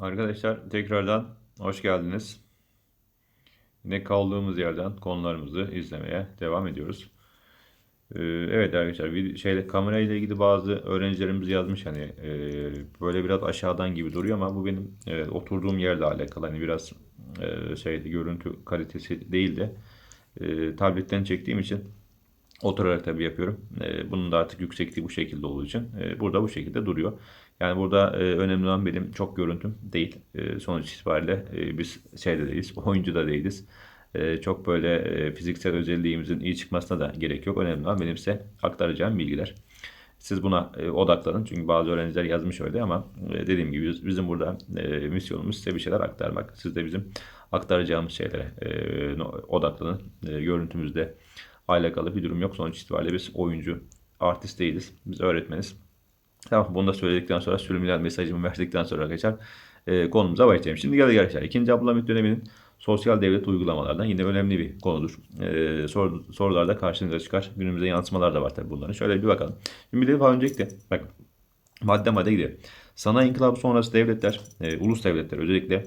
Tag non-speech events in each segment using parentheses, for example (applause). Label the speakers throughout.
Speaker 1: Arkadaşlar tekrardan hoş geldiniz. Yine kaldığımız yerden konularımızı izlemeye devam ediyoruz. Ee, evet arkadaşlar vid- şeyle kamerayla ilgili bazı öğrencilerimiz yazmış hani e, böyle biraz aşağıdan gibi duruyor ama bu benim evet, oturduğum yerle alakalı hani biraz e, şeyde görüntü kalitesi değil de e, tabletten çektiğim için Oturarak tabii yapıyorum. E, bunun da artık yüksekliği bu şekilde olduğu için e, burada bu şekilde duruyor. Yani burada e, önemli olan benim çok görüntüm değil. E, sonuç itibariyle e, biz şeyde değiliz, (laughs) oyuncu da değiliz. E, çok böyle e, fiziksel özelliğimizin iyi çıkmasına da gerek yok. Önemli olan benim size aktaracağım bilgiler. Siz buna e, odaklanın çünkü bazı öğrenciler yazmış öyle ama e, dediğim gibi biz- bizim burada e, misyonumuz size bir şeyler aktarmak. Siz de bizim aktaracağımız şeylere e, odaklanın. E, görüntümüzde alakalı bir durum yok. Sonuç itibariyle biz oyuncu, artist değiliz. Biz öğretmeniz. Tamam bunu da söyledikten sonra subliminal mesajımı verdikten sonra arkadaşlar e, konumuza başlayalım. Şimdi geldik arkadaşlar. İkinci Abdülhamit döneminin sosyal devlet uygulamalardan yine önemli bir konudur. E, sor, sorularda karşınıza çıkar. Günümüze yansımalar da var tabii bunların. Şöyle bir bakalım. Şimdi bir defa öncelikle bak madde madde gidelim. Sanayi inkılabı sonrası devletler, e, ulus devletler özellikle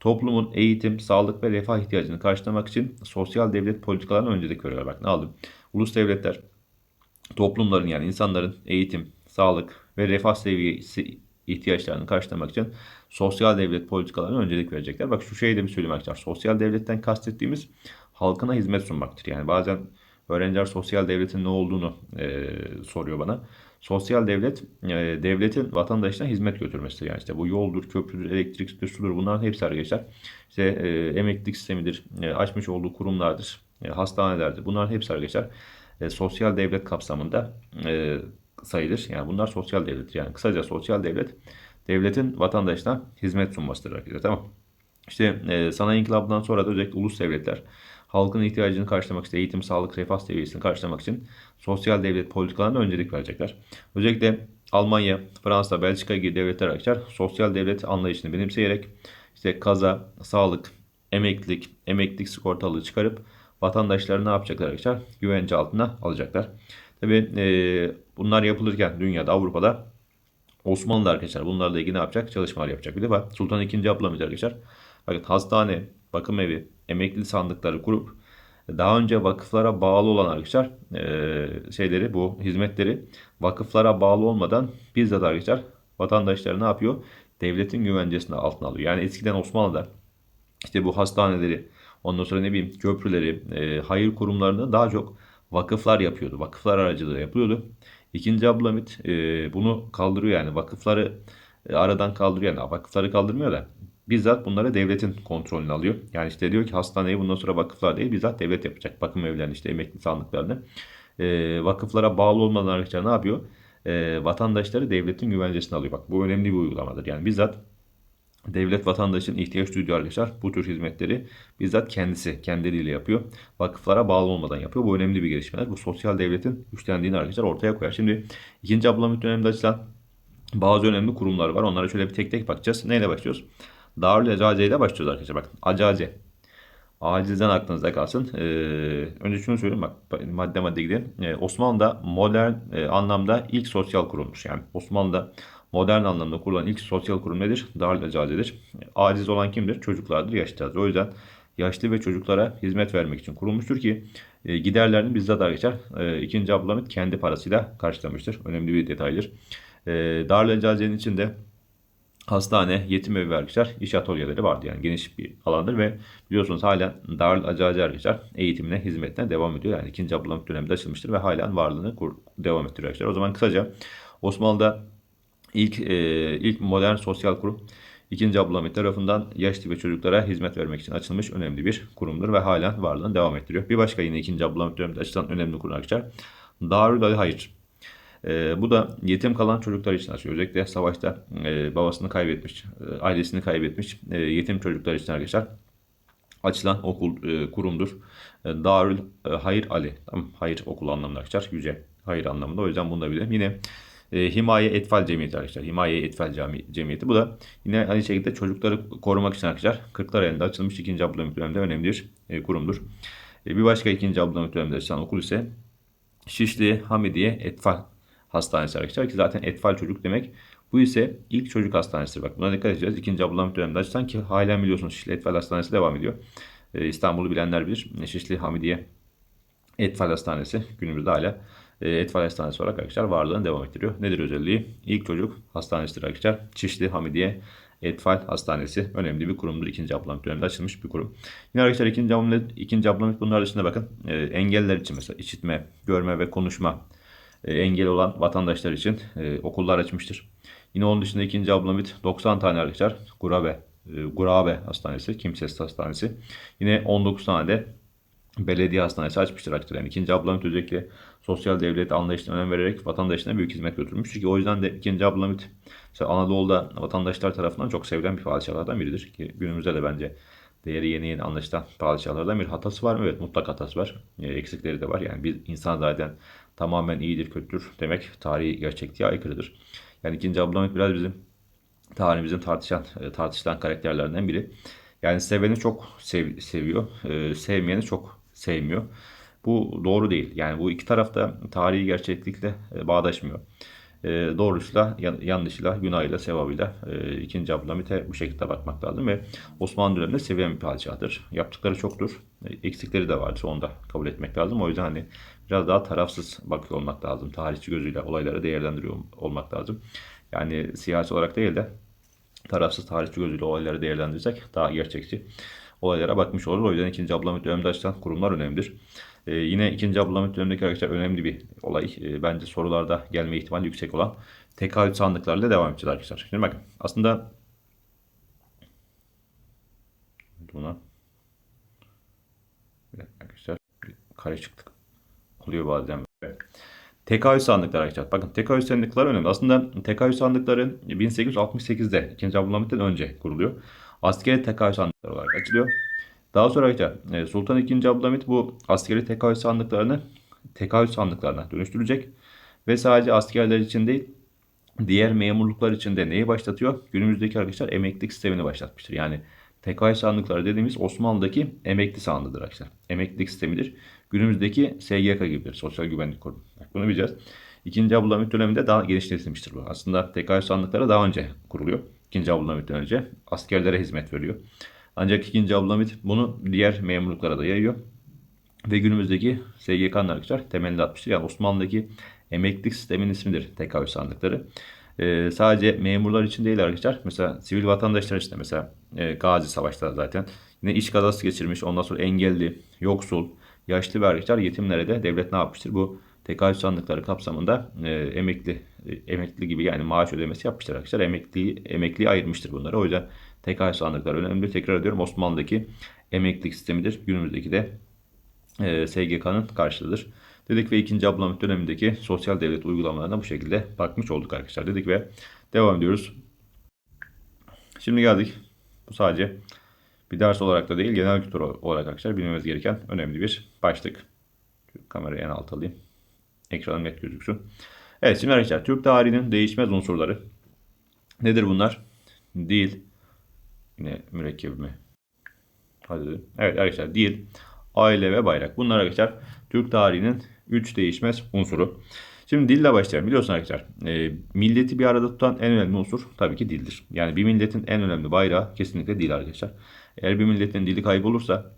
Speaker 1: toplumun eğitim, sağlık ve refah ihtiyacını karşılamak için sosyal devlet politikalarına öncelik veriyorlar. Bak ne aldım? Ulus devletler toplumların yani insanların eğitim, sağlık ve refah seviyesi ihtiyaçlarını karşılamak için sosyal devlet politikalarına öncelik verecekler. Bak şu şeyi de bir söylemek istiyorum. Sosyal devletten kastettiğimiz halkına hizmet sunmaktır. Yani bazen öğrenciler sosyal devletin ne olduğunu e, soruyor bana. Sosyal devlet, e, devletin vatandaşına hizmet götürmesidir. Yani işte bu yoldur, köprüdür, elektriktir, sudur bunların hepsi arkadaşlar. İşte e, emeklilik sistemidir, e, açmış olduğu kurumlardır, e, hastanelerdir. Bunların hepsi arkadaşlar e, sosyal devlet kapsamında e, sayılır. Yani bunlar sosyal devlettir. Yani kısaca sosyal devlet devletin vatandaşına hizmet sunmasıdır arkadaşlar. Tamam. İşte e, sanayi inkılabından sonra da özellikle ulus devletler halkın ihtiyacını karşılamak için eğitim, sağlık, refah seviyesini karşılamak için sosyal devlet politikalarına öncelik verecekler. Özellikle Almanya, Fransa, Belçika gibi devletler arkadaşlar sosyal devlet anlayışını benimseyerek işte kaza, sağlık, emeklilik, emeklilik sigortalığı çıkarıp vatandaşları ne yapacaklar arkadaşlar? Güvence altına alacaklar. Tabii e, bunlar yapılırken dünyada, Avrupa'da Osmanlı arkadaşlar bunlarla ilgili ne yapacak? Çalışmalar yapacak. Bir de bak Sultan II. Abdülhamit arkadaşlar. Bakın hastane, bakım evi, emekli sandıkları kurup daha önce vakıflara bağlı olan arkadaşlar e, şeyleri bu hizmetleri vakıflara bağlı olmadan bizzat arkadaşlar vatandaşları ne yapıyor? Devletin güvencesine altına alıyor. Yani eskiden Osmanlı'da işte bu hastaneleri, ondan sonra ne bileyim köprüleri, e, hayır kurumlarını daha çok vakıflar yapıyordu. Vakıflar aracılığı yapıyordu. İkinci Abdülhamit e, bunu kaldırıyor yani vakıfları e, aradan kaldırıyor. Yani vakıfları kaldırmıyor da bizzat bunları devletin kontrolünü alıyor. Yani işte diyor ki hastaneyi bundan sonra vakıflar değil bizzat devlet yapacak. Bakım evlerini işte emekli sandıklarını. E, vakıflara bağlı olmadan arkadaşlar ne yapıyor? E, vatandaşları devletin güvencesine alıyor. Bak bu önemli bir uygulamadır. Yani bizzat Devlet vatandaşın ihtiyaç duyduğu arkadaşlar bu tür hizmetleri bizzat kendisi kendi eliyle yapıyor. Vakıflara bağlı olmadan yapıyor. Bu önemli bir gelişmeler. Bu sosyal devletin güçlendiğini arkadaşlar ortaya koyar. Şimdi 2. Abdülhamit döneminde açılan bazı önemli kurumlar var. Onlara şöyle bir tek tek bakacağız. Neyle başlıyoruz? Darül Ecaze ile başlıyoruz arkadaşlar. Bakın Acaze. Acizden aklınızda kalsın. Ee, önce şunu söyleyeyim bak madde madde gidelim. Ee, Osmanlı'da modern e, anlamda ilk sosyal kurulmuş. Yani Osmanlı'da modern anlamda kurulan ilk sosyal kurum nedir? Darül Ecaze'dir. Aciz olan kimdir? Çocuklardır, yaşlılardır. O yüzden yaşlı ve çocuklara hizmet vermek için kurulmuştur ki e, giderlerini bizzat arkadaşlar e, 2. Abdülhamit kendi parasıyla karşılamıştır. Önemli bir detaydır. E, Darül Ecaze'nin içinde hastane, yetim evi ve arkadaşlar iş atölyeleri vardı. Yani geniş bir alandır ve biliyorsunuz hala Darül Acaze arkadaşlar eğitimine, hizmetine devam ediyor. Yani 2. Abdülhamit döneminde açılmıştır ve halen varlığını kur- devam ettiriyor arkadaşlar. O zaman kısaca Osmanlı'da ilk e, ilk modern sosyal kurum 2. Abdülhamit tarafından yaşlı ve çocuklara hizmet vermek için açılmış önemli bir kurumdur ve halen varlığını devam ettiriyor. Bir başka yine 2. Abdülhamit döneminde açılan önemli kurum arkadaşlar Darül Hayır. E, bu da yetim kalan çocuklar için açıyor. Özellikle savaşta e, babasını kaybetmiş, e, ailesini kaybetmiş e, yetim çocuklar için arkadaşlar açılan okul e, kurumdur. E, Darül e, Hayır Ali. Tamam, hayır okul anlamında arkadaşlar. Yüce hayır anlamında. O yüzden bunu da bilelim. Yine e, Himaye Etfal Cemiyeti arkadaşlar. Himaye Etfal Cami, Cemiyeti. Bu da yine aynı şekilde çocukları korumak için arkadaşlar Kırklar elinde açılmış 2. Abdülhamit döneminde önemli bir e, kurumdur. E, bir başka 2. Abdülhamit döneminde açılan okul ise Şişli Hamidiye Etfal Hastanesi arkadaşlar ki zaten Etfal çocuk demek Bu ise ilk çocuk hastanesi. Bak buna dikkat edeceğiz. İkinci Abdülhamit döneminde açılan ki halen biliyorsunuz Şişli Etfal Hastanesi devam ediyor. Ee, İstanbul'u bilenler bilir. Şişli Hamidiye Etfal Hastanesi günümüzde hala Etfal Hastanesi olarak arkadaşlar varlığını devam ettiriyor. Nedir özelliği? İlk çocuk hastanesidir arkadaşlar. Şişli Hamidiye Etfal Hastanesi önemli bir kurumdur. İkinci Abdülhamit döneminde açılmış bir kurum. Yine arkadaşlar ikinci Abdülhamit, ikinci Abdülhamit bunlar dışında bakın e, engelliler için mesela işitme, görme ve konuşma e, engel olan vatandaşlar için e, okullar açmıştır. Yine onun dışında ikinci Abdülhamit 90 tane arkadaşlar Gurabe, e, Gurabe Hastanesi, Kimsesiz Hastanesi. Yine 19 tane de belediye hastanesi açmıştır. Yani ikinci Abdülhamit özellikle sosyal devlet anlayışına önem vererek vatandaşına büyük hizmet götürmüş. Çünkü o yüzden de ikinci Abdülhamit mesela Anadolu'da vatandaşlar tarafından çok sevilen bir padişahlardan biridir. Ki günümüzde de bence değeri yeni yeni anlaşılan padişahlardan bir hatası var mı? Evet mutlak hatası var. E, eksikleri de var. Yani bir insan zaten tamamen iyidir, kötüdür demek tarihi gerçekliğe aykırıdır. Yani ikinci Abdülhamit biraz bizim tarihimizin tartışan, e, tartışılan karakterlerinden biri. Yani seveni çok sev, seviyor, e, sevmeyeni çok sevmiyor. Bu doğru değil. Yani bu iki tarafta tarihi gerçeklikle e, bağdaşmıyor. E, doğrusuyla, yanlışıyla, günahıyla, sevabıyla e, ikinci Abdülhamit'e bu şekilde bakmak lazım ve Osmanlı döneminde sevilen bir padişahtır. Yaptıkları çoktur. Eksikleri de vardır. Onu da kabul etmek lazım. O yüzden hani biraz daha tarafsız bakıyor olmak lazım. Tarihçi gözüyle olayları değerlendiriyor olmak lazım. Yani siyasi olarak değil de tarafsız tarihçi gözüyle olayları değerlendirirsek daha gerçekçi olaylara bakmış oluruz. O yüzden 2. Abdülhamit döneminde açılan kurumlar önemlidir. Ee, yine 2. Abdülhamit dönemindeki arkadaşlar önemli bir olay. Ee, bence sorularda gelme ihtimali yüksek olan tekahüt sandıklarıyla devam edeceğiz arkadaşlar. Şimdi bakın aslında buna arkadaşlar karışıklık oluyor bazen. Evet. Sandıkları arkadaşlar. Bakın tekahüt sandıkları önemli. Aslında tekahüt sandıkları 1868'de 2. Abdülhamit'ten önce kuruluyor. Askeri tekahüt sandıkları olarak açılıyor. Daha sonra arkadaşlar e, Sultan II. Abdülhamit bu askeri tekahüt sandıklarını tekahüt sandıklarına dönüştürecek. Ve sadece askerler için değil diğer memurluklar için de neyi başlatıyor? Günümüzdeki arkadaşlar emeklilik sistemini başlatmıştır. Yani tekahüt sandıkları dediğimiz Osmanlı'daki emekli sandığıdır arkadaşlar. Emeklilik sistemidir. Günümüzdeki SGK gibidir. Sosyal Güvenlik Kurumu. Bunu bileceğiz. İkinci Abdülhamit döneminde daha genişletilmiştir bu. Aslında tekahüt sandıkları daha önce kuruluyor. İkinci Abdülhamit'ten önce askerlere hizmet veriyor. Ancak ikinci Abdülhamit bunu diğer memurluklara da yayıyor. Ve günümüzdeki SGK'nın arkadaşlar temelini atmıştır. Yani Osmanlı'daki emeklilik sistemin ismidir tekahüt sandıkları. Ee, sadece memurlar için değil arkadaşlar. Mesela sivil vatandaşlar için de mesela e, Gazi Savaş'ta zaten yine iş kazası geçirmiş. Ondan sonra engelli, yoksul, yaşlı ve arkadaşlar yetimlere de devlet ne yapmıştır? Bu tekahüt sandıkları kapsamında e, emekli e, emekli gibi yani maaş ödemesi yapmıştır arkadaşlar. Emekliyi emekliyi ayırmıştır bunları. O yüzden tekahüt sandıkları önemli. Tekrar ediyorum Osmanlı'daki emeklilik sistemidir. Günümüzdeki de e, SGK'nın karşılığıdır. Dedik ve 2. Abdülhamit dönemindeki sosyal devlet uygulamalarına bu şekilde bakmış olduk arkadaşlar. Dedik ve devam ediyoruz. Şimdi geldik. Bu sadece bir ders olarak da değil genel kültür olarak arkadaşlar bilmemiz gereken önemli bir başlık. Kamerayı en alt alayım. Ekranım net gözüksün. Evet şimdi arkadaşlar Türk tarihinin değişmez unsurları. Nedir bunlar? Dil. Yine mürekkep mi? Hadi. Evet arkadaşlar dil, aile ve bayrak. Bunlar arkadaşlar Türk tarihinin 3 değişmez unsuru. Şimdi dille başlayalım. Biliyorsun arkadaşlar e, milleti bir arada tutan en önemli unsur tabii ki dildir. Yani bir milletin en önemli bayrağı kesinlikle dil arkadaşlar. Eğer bir milletin dili kaybolursa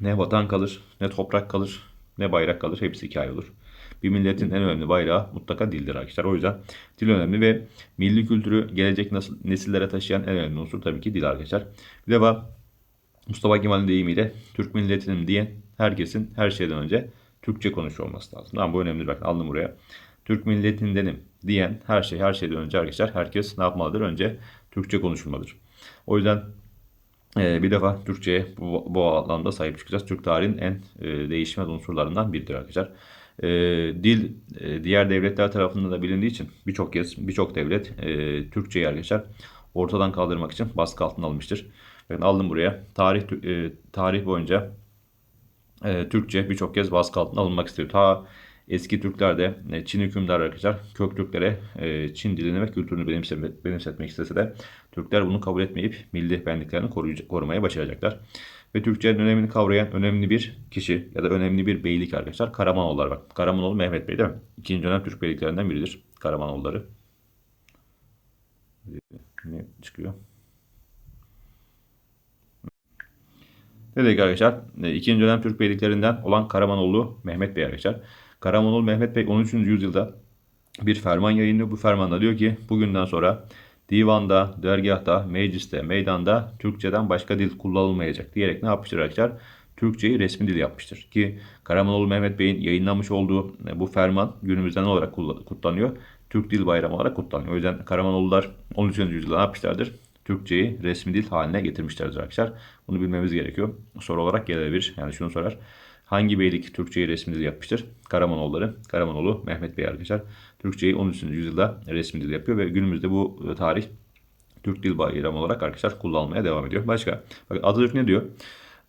Speaker 1: ne vatan kalır, ne toprak kalır, ne bayrak kalır. Hepsi hikaye olur. Bir milletin en önemli bayrağı mutlaka dildir arkadaşlar. O yüzden dil önemli ve milli kültürü gelecek nesillere taşıyan en önemli unsur tabii ki dil arkadaşlar. Bir de var Mustafa Kemal'in deyimiyle Türk milletinin diyen herkesin her şeyden önce Türkçe konuşuyor olması lazım. Tamam bu önemli. Bakın aldım buraya. Türk milletindenim diyen her şey her şeyden önce arkadaşlar herkes ne yapmalıdır? Önce Türkçe konuşulmalıdır. O yüzden e, bir defa Türkçe'ye bu, bu alanda sahip çıkacağız. Türk tarihinin en e, değişmez unsurlarından biridir arkadaşlar. E, dil e, diğer devletler tarafından da bilindiği için birçok kez birçok devlet e, Türkçeyi arkadaşlar ortadan kaldırmak için baskı altına almıştır. Ben aldım buraya. Tarih e, tarih boyunca e, Türkçe birçok kez baskı altına alınmak istiyor. Ta eski Türklerde e, Çin hükümdarı arkadaşlar Köktürklere e, Çin dilini ve kültürünü benimsetmek istese de Türkler bunu kabul etmeyip milli benliklerini korumaya başaracaklar. Ve Türkçenin önemini kavrayan önemli bir kişi ya da önemli bir beylik arkadaşlar Karamanoğulları bak. Karamanoğlu Mehmet Bey değil mi? İkinci dönem Türk beyliklerinden biridir Karamanoğulları. Ne çıkıyor? Dedik arkadaşlar e, ikinci dönem Türk beyliklerinden olan Karamanoğlu Mehmet Bey arkadaşlar. Karamanoğlu Mehmet Bey 13. yüzyılda bir ferman yayınlıyor. Bu fermanda diyor ki bugünden sonra divanda, dergahta, mecliste, meydanda Türkçeden başka dil kullanılmayacak diyerek ne yapmıştır arkadaşlar? Türkçeyi resmi dil yapmıştır. Ki Karamanoğlu Mehmet Bey'in yayınlamış olduğu e, bu ferman günümüzde ne olarak kutlanıyor? Türk Dil Bayramı olarak kutlanıyor. O yüzden Karamanoğlular 13. yüzyılda ne yapmışlardır? Türkçeyi resmi dil haline getirmişlerdir arkadaşlar. Bunu bilmemiz gerekiyor. Soru olarak gelebilir. Yani şunu sorar. Hangi beylik Türkçeyi resmi yapmıştır? Karamanoğulları. Karamanoğlu Mehmet Bey arkadaşlar. Türkçeyi 13. yüzyılda resmi dil yapıyor ve günümüzde bu tarih Türk Dil Bayramı olarak arkadaşlar kullanılmaya devam ediyor. Başka. Bakın Atatürk ne diyor?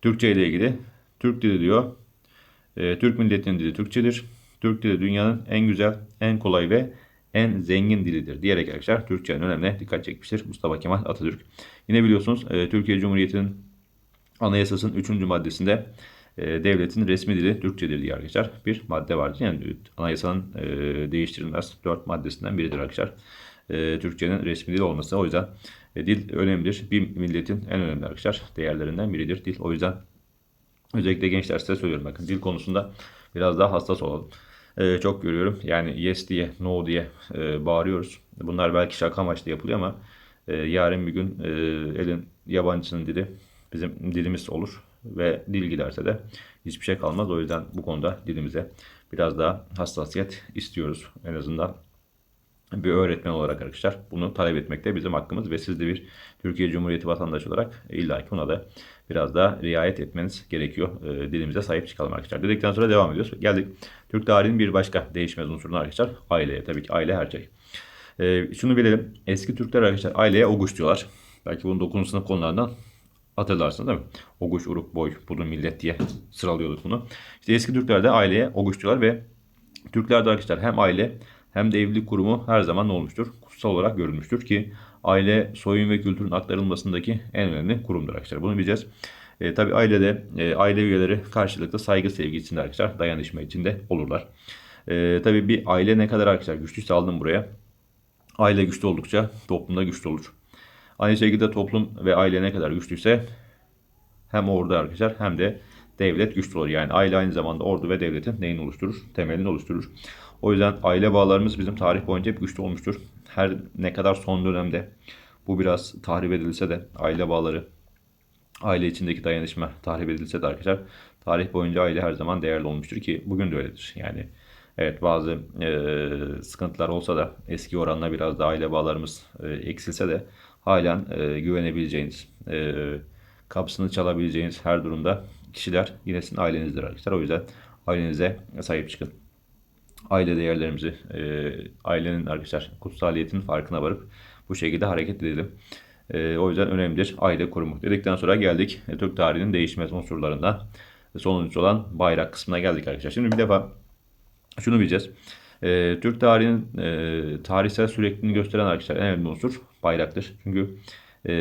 Speaker 1: Türkçe ile ilgili. Türk dili diyor. E, Türk milletinin dili Türkçedir. Türk dili dünyanın en güzel, en kolay ve en zengin dilidir diyerek arkadaşlar Türkçenin önemine dikkat çekmiştir Mustafa Kemal Atatürk. Yine biliyorsunuz e, Türkiye Cumhuriyeti'nin anayasasının 3. maddesinde e, devletin resmi dili Türkçedir diye arkadaşlar bir madde vardır. Yani anayasanın e, değiştirilmez 4 maddesinden biridir arkadaşlar. Türkçenin resmi dil olması. O yüzden dil önemlidir. Bir milletin en önemli arkadaşlar değerlerinden biridir dil. O yüzden özellikle gençler size söylüyorum bakın dil konusunda biraz daha hassas olalım e, çok görüyorum. Yani yes diye, no diye e, bağırıyoruz. Bunlar belki şaka amaçlı yapılıyor ama e, yarın bir gün e, elin yabancısının dili bizim dilimiz olur ve dil giderse de hiçbir şey kalmaz. O yüzden bu konuda dilimize biraz daha hassasiyet istiyoruz. En azından bir öğretmen olarak arkadaşlar bunu talep etmekte bizim hakkımız ve siz de bir Türkiye Cumhuriyeti vatandaşı olarak illaki buna da biraz daha riayet etmeniz gerekiyor. E, dilimize sahip çıkalım arkadaşlar. Dedikten sonra devam ediyoruz. Geldik Türk tarihinin bir başka değişmez unsuruna arkadaşlar. Aileye. Tabii ki aile her şey. E, şunu bilelim. Eski Türkler arkadaşlar aileye oguş diyorlar. Belki bunun 9. sınıf konularından hatırlarsınız değil mi? Oguş, uruk, boy, bunu millet diye sıralıyorduk bunu. İşte eski Türkler de aileye oguş diyorlar ve Türklerde arkadaşlar hem aile hem de evlilik kurumu her zaman olmuştur? Kutsal olarak görülmüştür ki aile soyun ve kültürün aktarılmasındaki en önemli kurumdur arkadaşlar. Bunu bileceğiz. E, tabii ailede e, aile üyeleri karşılıklı saygı sevgi içinde arkadaşlar dayanışma içinde olurlar. E, tabii bir aile ne kadar arkadaşlar güçlüyse aldım buraya. Aile güçlü oldukça toplumda güçlü olur. Aynı şekilde toplum ve aile ne kadar güçlüyse hem orada arkadaşlar hem de devlet güçlü olur. Yani aile aynı zamanda ordu ve devletin neyini oluşturur? Temelini oluşturur. O yüzden aile bağlarımız bizim tarih boyunca hep güçlü olmuştur. Her ne kadar son dönemde bu biraz tahrip edilse de aile bağları, aile içindeki dayanışma tahrip edilse de arkadaşlar tarih boyunca aile her zaman değerli olmuştur ki bugün de öyledir. Yani evet bazı e, sıkıntılar olsa da eski oranla biraz da aile bağlarımız e, eksilse de halen e, güvenebileceğiniz, e, kapısını çalabileceğiniz her durumda kişiler yine sizin ailenizdir arkadaşlar. O yüzden ailenize sahip çıkın aile değerlerimizi, e, ailenin arkadaşlar kutsaliyetinin farkına varıp bu şekilde hareket edelim. E, o yüzden önemlidir aile kurumu. Dedikten sonra geldik e, Türk tarihinin değişmez unsurlarından sonuncusu olan bayrak kısmına geldik arkadaşlar. Şimdi bir defa şunu bileceğiz. E, Türk tarihinin e, tarihsel sürekliliğini gösteren arkadaşlar en önemli unsur bayraktır. Çünkü e,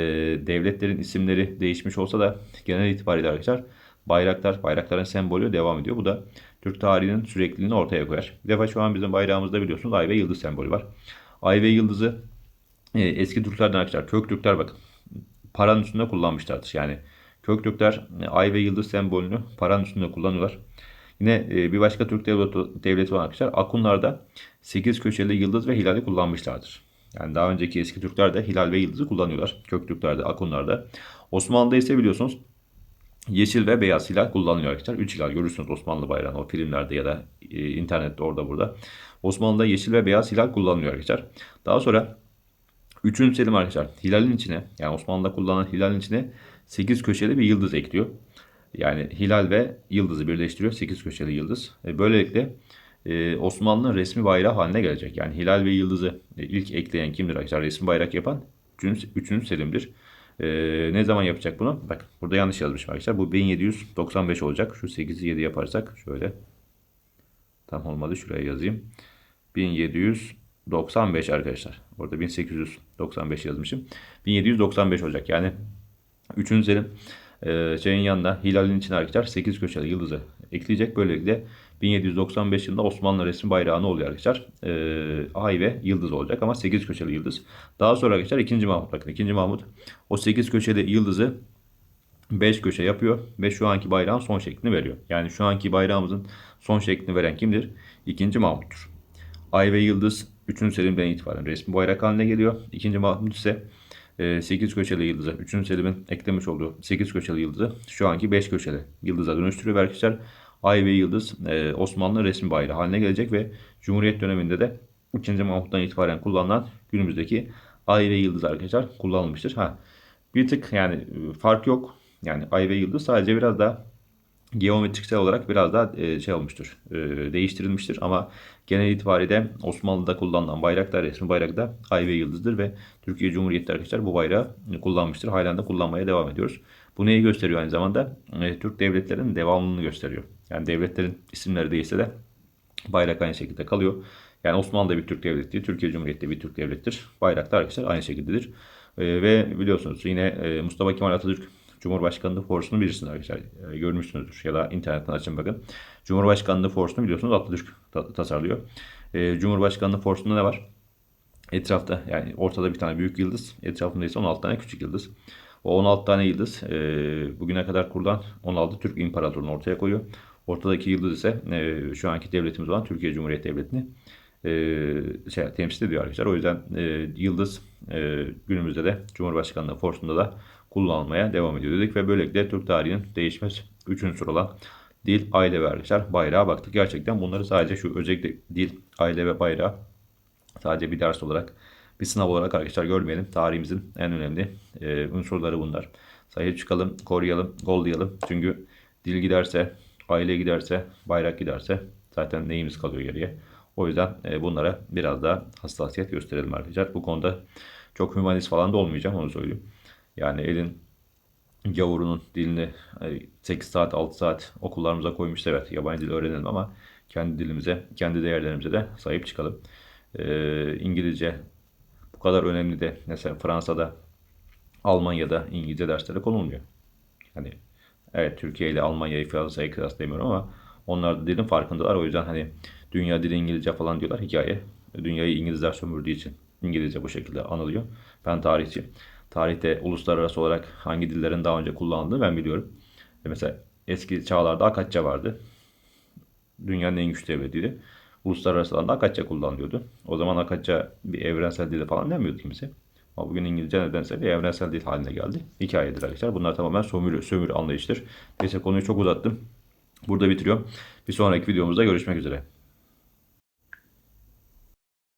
Speaker 1: devletlerin isimleri değişmiş olsa da genel itibariyle arkadaşlar bayraklar, bayrakların sembolü devam ediyor. Bu da Türk tarihinin sürekliliğini ortaya koyar. Bir defa şu an bizim bayrağımızda biliyorsunuz ay ve yıldız sembolü var. Ay ve yıldızı e, eski Türklerden arkadaşlar kök Türkler bakın paranın üstünde kullanmışlardır. Yani kök Türkler e, ay ve yıldız sembolünü paranın üstünde kullanıyorlar. Yine e, bir başka Türk devleti, devleti olan arkadaşlar Akunlar'da 8 köşeli yıldız ve hilali kullanmışlardır. Yani daha önceki eski Türkler de hilal ve yıldızı kullanıyorlar. Kök Türklerde, Akunlar'da. Osmanlı'da ise biliyorsunuz yeşil ve beyaz hilal kullanılıyor arkadaşlar. Üç hilal görürsünüz Osmanlı bayrağını o filmlerde ya da e, internette orada burada. Osmanlı'da yeşil ve beyaz hilal kullanılıyor arkadaşlar. Daha sonra 3. Selim arkadaşlar hilalin içine yani Osmanlı'da kullanılan hilalin içine 8 köşeli bir yıldız ekliyor. Yani hilal ve yıldızı birleştiriyor. 8 köşeli yıldız. E, böylelikle e, Osmanlı'nın resmi bayrağı haline gelecek. Yani hilal ve yıldızı e, ilk ekleyen kimdir arkadaşlar? Resmi bayrak yapan 3. Selim'dir. Ee, ne zaman yapacak bunu? Bak burada yanlış yazmış arkadaşlar. Bu 1795 olacak. Şu 8'i 7 yaparsak şöyle. Tam olmadı. Şuraya yazayım. 1795 arkadaşlar. Orada 1895 yazmışım. 1795 olacak. Yani 3. Selim e, şeyin yanına hilalin içine arkadaşlar 8 köşeli yıldızı ekleyecek. Böylelikle 1795 yılında Osmanlı resmi bayrağı ne oluyor arkadaşlar? Ee, ay ve yıldız olacak ama 8 köşeli yıldız. Daha sonra arkadaşlar 2. Mahmut bakın 2. Mahmut o 8 köşeli yıldızı 5 köşe yapıyor ve şu anki bayrağın son şeklini veriyor. Yani şu anki bayrağımızın son şeklini veren kimdir? 2. Mahmut'tur. Ay ve yıldız 3. Selim'den itibaren resmi bayrak haline geliyor. 2. Mahmut ise 8 köşeli yıldızı, 3. Selim'in eklemiş olduğu 8 köşeli yıldızı şu anki 5 köşeli yıldıza dönüştürüyor arkadaşlar Ay ve Yıldız e, Osmanlı resmi bayrağı haline gelecek ve Cumhuriyet döneminde de 2. Mahmut'tan itibaren kullanılan günümüzdeki Ay ve Yıldız arkadaşlar kullanılmıştır. Ha, bir tık yani e, fark yok. Yani Ay ve Yıldız sadece biraz daha geometriksel olarak biraz daha e, şey olmuştur, e, değiştirilmiştir ama genel itibariyle Osmanlı'da kullanılan bayraklar, resmi bayrak da ay ve yıldızdır ve Türkiye Cumhuriyeti arkadaşlar bu bayrağı kullanmıştır. Halen de kullanmaya devam ediyoruz. Bu neyi gösteriyor aynı zamanda? E, Türk devletlerinin devamlılığını gösteriyor. Yani devletlerin isimleri değilse de bayrak aynı şekilde kalıyor. Yani Osmanlı da bir Türk devleti, Türkiye Cumhuriyeti de bir Türk devlettir. Bayrak da arkadaşlar aynı şekildedir. E, ve biliyorsunuz yine e, Mustafa Kemal Atatürk Cumhurbaşkanlığı forsunu bilirsiniz arkadaşlar. E, görmüşsünüzdür ya da internetten açın bakın. Cumhurbaşkanlığı forsunu biliyorsunuz Atatürk ta- tasarlıyor. E, Cumhurbaşkanlığı forsunda ne var? Etrafta yani ortada bir tane büyük yıldız. Etrafında ise 16 tane küçük yıldız. O 16 tane yıldız e, bugüne kadar kurulan 16 Türk İmparatorluğunu ortaya koyuyor. Ortadaki yıldız ise e, şu anki devletimiz olan Türkiye Cumhuriyeti Devleti'ni e, şey, temsil ediyor arkadaşlar. O yüzden e, yıldız e, günümüzde de Cumhurbaşkanlığı forsunda da kullanılmaya devam ediyor dedik ve böylelikle Türk tarihinin değişmez 3 unsur olan dil, aile ve arkadaşlar bayrağa baktık. Gerçekten bunları sadece şu özellikle dil, aile ve bayrağı sadece bir ders olarak bir sınav olarak arkadaşlar görmeyelim. Tarihimizin en önemli e, unsurları bunlar. Sahip çıkalım, koruyalım, gollayalım. Çünkü dil giderse, aile giderse, bayrak giderse zaten neyimiz kalıyor geriye. O yüzden e, bunlara biraz daha hassasiyet gösterelim arkadaşlar. Bu konuda çok hümanist falan da olmayacağım onu söyleyeyim. Yani elin gavurunun dilini 8 saat 6 saat okullarımıza koymuş evet yabancı dil öğrenelim ama kendi dilimize kendi değerlerimize de sahip çıkalım. Ee, İngilizce bu kadar önemli de mesela Fransa'da Almanya'da İngilizce dersleri konulmuyor. Yani evet Türkiye ile Almanya'yı Fransa'yı kıyaslayamıyorum ama onlar da dilin farkındalar. O yüzden hani dünya dili İngilizce falan diyorlar hikaye. Dünyayı İngilizler sömürdüğü için İngilizce bu şekilde anılıyor. Ben tarihçi. Tarihte uluslararası olarak hangi dillerin daha önce kullanıldığını ben biliyorum. E mesela eski çağlarda Akatça vardı. Dünyanın en güçlü devletiydi. Uluslararası alanda Akatça kullanılıyordu. O zaman Akatça bir evrensel dili falan demiyordu kimse. Ama bugün İngilizce nedense bir evrensel dil haline geldi. Hikayedir arkadaşlar. Bunlar tamamen sömürü, sömürü anlayıştır. Neyse konuyu çok uzattım. Burada bitiriyorum. Bir sonraki videomuzda görüşmek üzere.